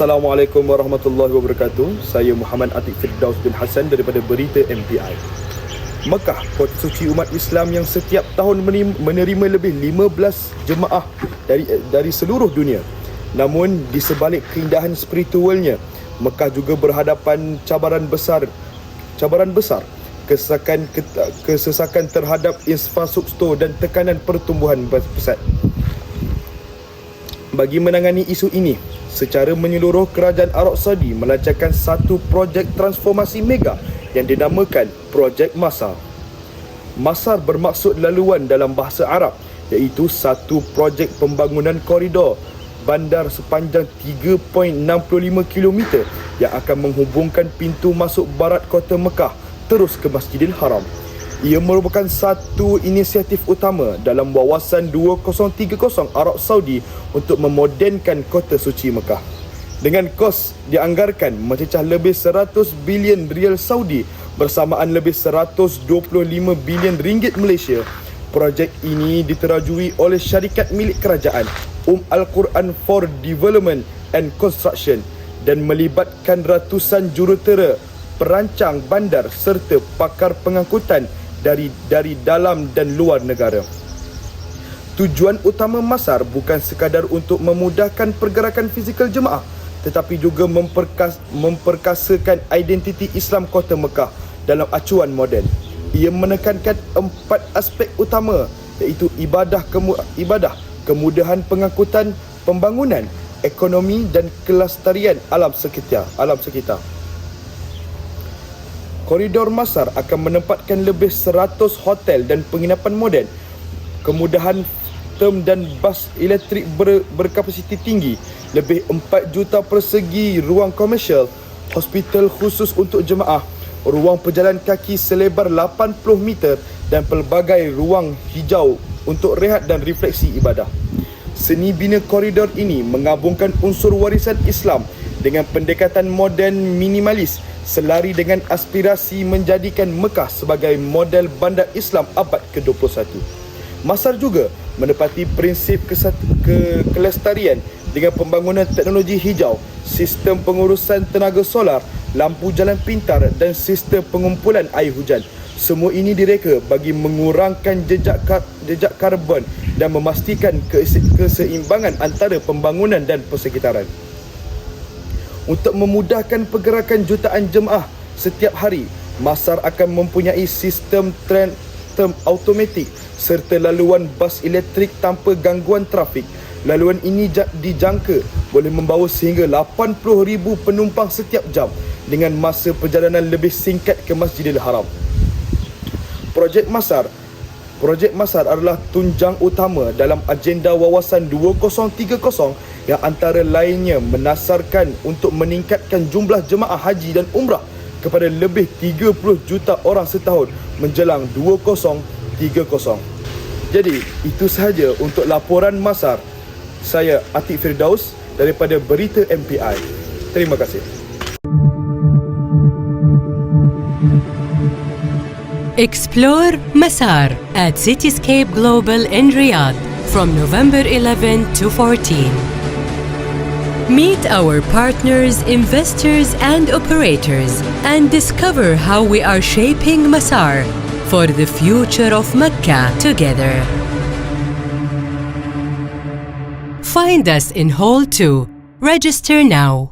Assalamualaikum warahmatullahi wabarakatuh. Saya Muhammad Atik Firdaus bin Hassan daripada Berita MPI. Mekah, kota suci umat Islam yang setiap tahun menerima lebih 15 jemaah dari dari seluruh dunia. Namun di sebalik keindahan spiritualnya, Mekah juga berhadapan cabaran besar cabaran besar kesesakan kesesakan terhadap infrastruktur dan tekanan pertumbuhan pesat. Bagi menangani isu ini, secara menyeluruh kerajaan Arab Saudi melancarkan satu projek transformasi mega yang dinamakan Projek Masar. Masar bermaksud laluan dalam bahasa Arab iaitu satu projek pembangunan koridor bandar sepanjang 3.65 km yang akan menghubungkan pintu masuk barat kota Mekah terus ke Masjidil Haram. Ia merupakan satu inisiatif utama dalam wawasan 2030 Arab Saudi untuk memodenkan kota suci Mekah. Dengan kos dianggarkan mencecah lebih 100 bilion rial Saudi bersamaan lebih 125 bilion ringgit Malaysia, projek ini diterajui oleh syarikat milik kerajaan Um Al-Quran for Development and Construction dan melibatkan ratusan jurutera, perancang bandar serta pakar pengangkutan dari dari dalam dan luar negara. Tujuan utama Masar bukan sekadar untuk memudahkan pergerakan fizikal jemaah tetapi juga memperkas, memperkasakan identiti Islam kota Mekah dalam acuan moden. Ia menekankan empat aspek utama iaitu ibadah kemu, ibadah, kemudahan pengangkutan, pembangunan, ekonomi dan kelestarian alam sekitar. Alam sekitar. Koridor Masar akan menempatkan lebih 100 hotel dan penginapan moden, kemudahan term dan bas elektrik ber, berkapasiti tinggi, lebih 4 juta persegi ruang komersial, hospital khusus untuk jemaah, ruang pejalan kaki selebar 80 meter dan pelbagai ruang hijau untuk rehat dan refleksi ibadah. Seni bina koridor ini menggabungkan unsur warisan Islam dengan pendekatan moden minimalis selari dengan aspirasi menjadikan Mekah sebagai model bandar Islam abad ke-21. Masar juga menepati prinsip kesat- ke kelestarian dengan pembangunan teknologi hijau, sistem pengurusan tenaga solar, lampu jalan pintar dan sistem pengumpulan air hujan. Semua ini direka bagi mengurangkan jejak kar- jejak karbon dan memastikan kese- keseimbangan antara pembangunan dan persekitaran untuk memudahkan pergerakan jutaan jemaah setiap hari. Masar akan mempunyai sistem tram term automatik serta laluan bas elektrik tanpa gangguan trafik. Laluan ini dijangka boleh membawa sehingga 80,000 penumpang setiap jam dengan masa perjalanan lebih singkat ke Masjidil Haram. Projek Masar Projek Masar adalah tunjang utama dalam agenda wawasan 2030 yang antara lainnya menasarkan untuk meningkatkan jumlah jemaah haji dan umrah kepada lebih 30 juta orang setahun menjelang 2030. Jadi, itu sahaja untuk laporan Masar. Saya Atik Firdaus daripada Berita MPI. Terima kasih. Explore Masar at Cityscape Global in Riyadh from November 11 to 14. Meet our partners, investors, and operators and discover how we are shaping Masar for the future of Mecca together. Find us in Hall 2. Register now.